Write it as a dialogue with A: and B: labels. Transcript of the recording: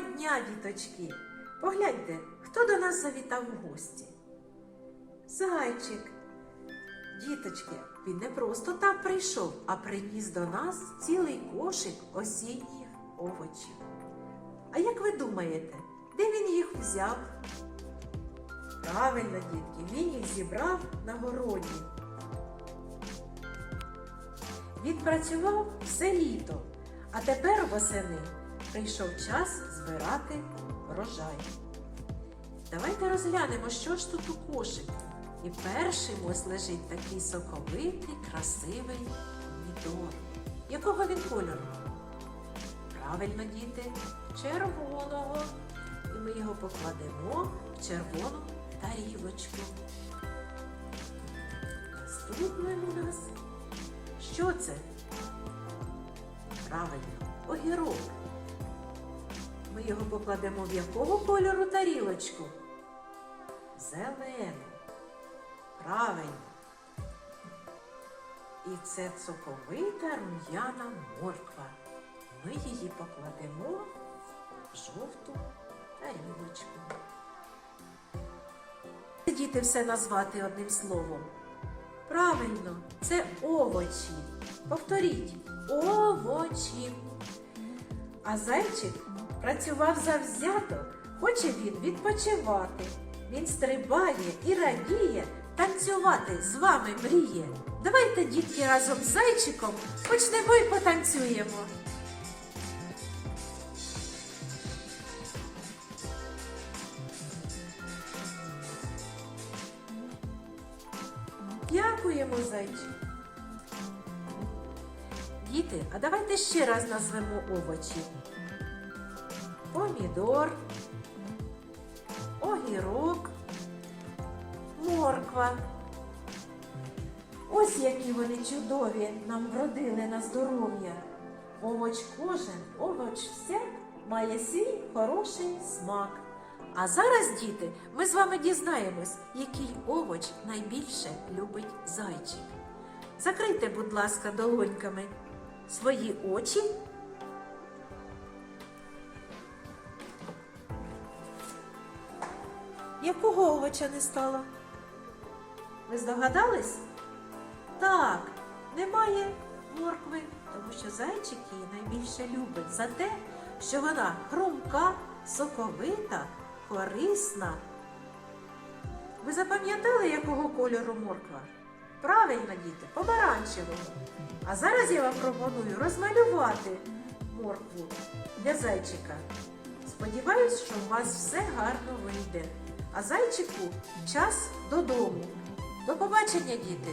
A: діточки, погляньте, хто до нас завітав у гості. Зайчик. Діточки, він не просто так прийшов, а приніс до нас цілий кошик осінніх овочів. А як ви думаєте, де він їх взяв? Правильно, дітки, він їх зібрав на городі. Він працював все літо, а тепер восени прийшов час збирати врожай. Давайте розглянемо, що ж тут у кошику. І першим ось лежить такий соковитий, красивий помідор. Якого він кольору? Правильно, діти, червоного. І ми його покладемо в червону тарілочку. Наступним у нас. Що це? Правильно, огірок. Ми його покладемо в якого кольору тарілочку? Зелену. Правильно. І це соковита рум'яна морква. Ми її покладемо в жовту тарілочку. Діти все назвати одним словом. Правильно, це овочі. Повторіть овочі. А зайчик працював завзято, хоче він відпочивати. Він стрибає і радіє, танцювати з вами мріє. Давайте, дітки, разом з зайчиком почнемо і потанцюємо. Дякуємо, зайчик. Діти, а давайте ще раз назвемо овочі. Помідор, огірок, морква. Ось які вони чудові нам вродили на здоров'я. Овоч кожен, овоч всяк має свій хороший смак. А зараз, діти, ми з вами дізнаємось, який овоч найбільше любить зайчик. Закрийте, будь ласка, долоньками свої очі. Якого овоча не стало? Ви здогадались? Так, немає моркви, тому що зайчик її найбільше любить за те, що вона хрумка, соковита, корисна. Ви запам'ятали, якого кольору морква? Правильно, діти, помаранчевого. А зараз я вам пропоную розмалювати моркву для зайчика. Сподіваюсь, що у вас все гарно вийде. А зайчику час додому. До побачення, діти!